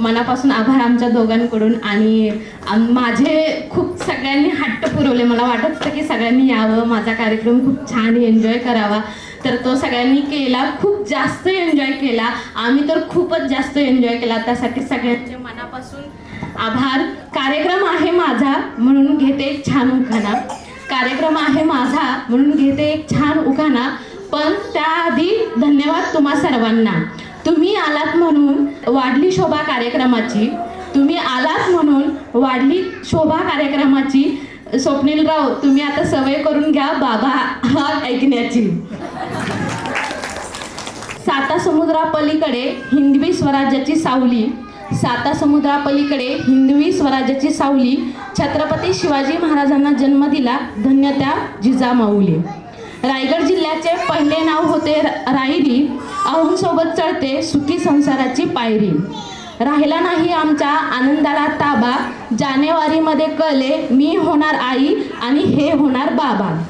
मनापासून आभार आमच्या दोघांकडून आणि माझे खूप सगळ्यांनी हट्ट पुरवले. मला वाटत होतं की सगळ्यांनी यावं. माझा कार्यक्रम खूप छान एन्जॉय करावा. तर तो सगळ्यांनी केला. खूप जास्त एन्जॉय केला. आम्ही तर खूपच जास्त एन्जॉय केला. त्यासाठी सगळ्यांचे मनापासून आभार. कार्यक्रम आहे माझा म्हणून घेते एक छान उखाणा. कार्यक्रम आहे माझा म्हणून घेते एक छान उखाणा. पण त्याआधी धन्यवाद तुम्हा सर्वांना. तुम्ही आलात म्हणून वाढली शोभा कार्यक्रमाची. तुम्ही आलात म्हणून वाढली शोभा कार्यक्रमाची. स्वप्नीलराव तुम्ही आता सवय करून घ्या बाबा हा ऐकण्याची. साता समुद्रापलीकडे हिंदवी स्वराज्याची सावली. साता समुद्रापलीकडे हिंदवी स्वराज्याची सावली. छत्रपती शिवाजी महाराजांना जन्म दिला धन्य त्या जिजामाऊली. रायगड जिल्ह्याचे पहिले नाव होते र- रायरी अहोंसोबत चढते सुखी संसाराची पायरी. राहिला नाही आमच्या आनंदाला ताबा. जानेवारीमध्ये कळले मी होणार आई आणि हे होणार बाबा.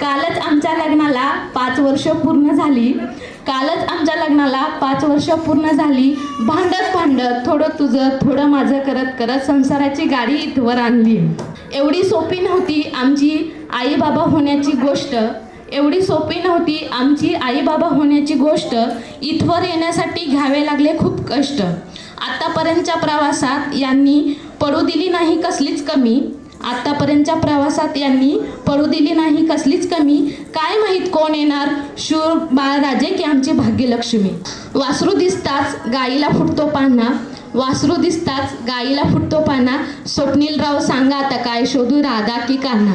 कालच आमच्या लग्नाला पाच वर्ष पूर्ण झाली. कालच आमच्या लग्नाला पाच वर्ष पूर्ण झाली. भांडत भांडत थोडं तुझं थोडं माझं करत करत संसाराची गाडी इथवर आणली. एवढी सोपी नव्हती आमची आई बाबा होण्याची गोष्ट. एवढी सोपी नव्हती. आमची आई बाबा होण्याची गोष्ट इथवर येण्यासाठी घ्यावे लागले खूप कष्ट. आत्तापर्यंतच्या प्रवासात यांनी पडू दिली नाही कसलीच कमी. आत्तापर्यंतच्या प्रवासात यांनी पडू दिली नाही कसलीच कमी. काय माहीत कोण येणार? शूर बाळराजे की आमची भाग्यलक्ष्मी? वासरू दिसताच गाईला फुटतो पान्हा वासरू दिसताच गाईला फुटतो पाना. स्वप्नीलराव सांगा आता काय? शोधू राधा की कान्हा?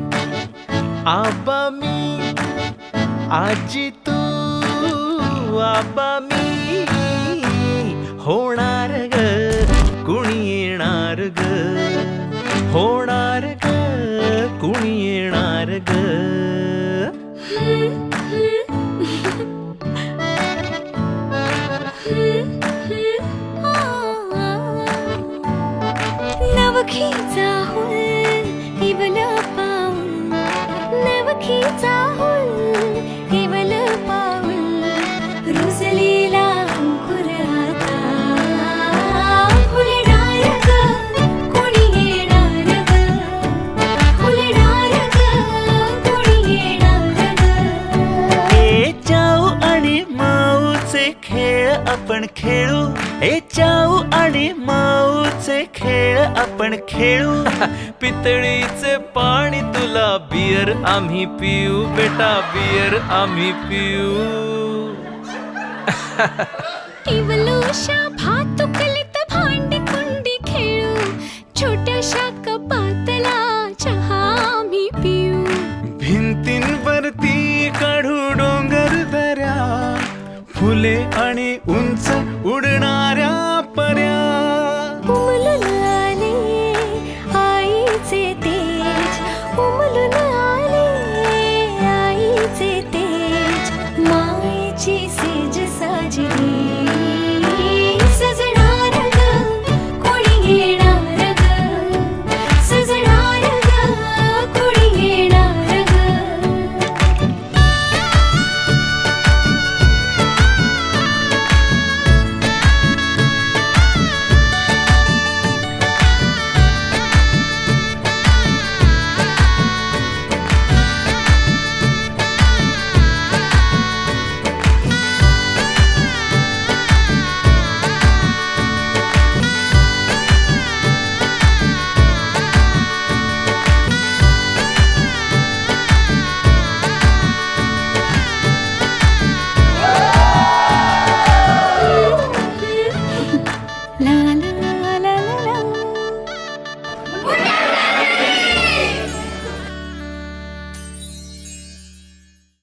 आबा मी आजी तू आबा मी. होणार ग कुणी येणार ग? होणार ग कुणी येणार ग? नवखीचा नवखीचा हुल खेळ आपण खेळू. ए चाऊ आणि माऊचे खेळ आपण खेळू. पितळीचे पाणी तुला बियर आम्ही पिऊ. बेटा बियर आम्ही पिऊ. भातुकलीत भांडी कुंडी खेळू. छोट्याशा उडणाऱ्या पर्या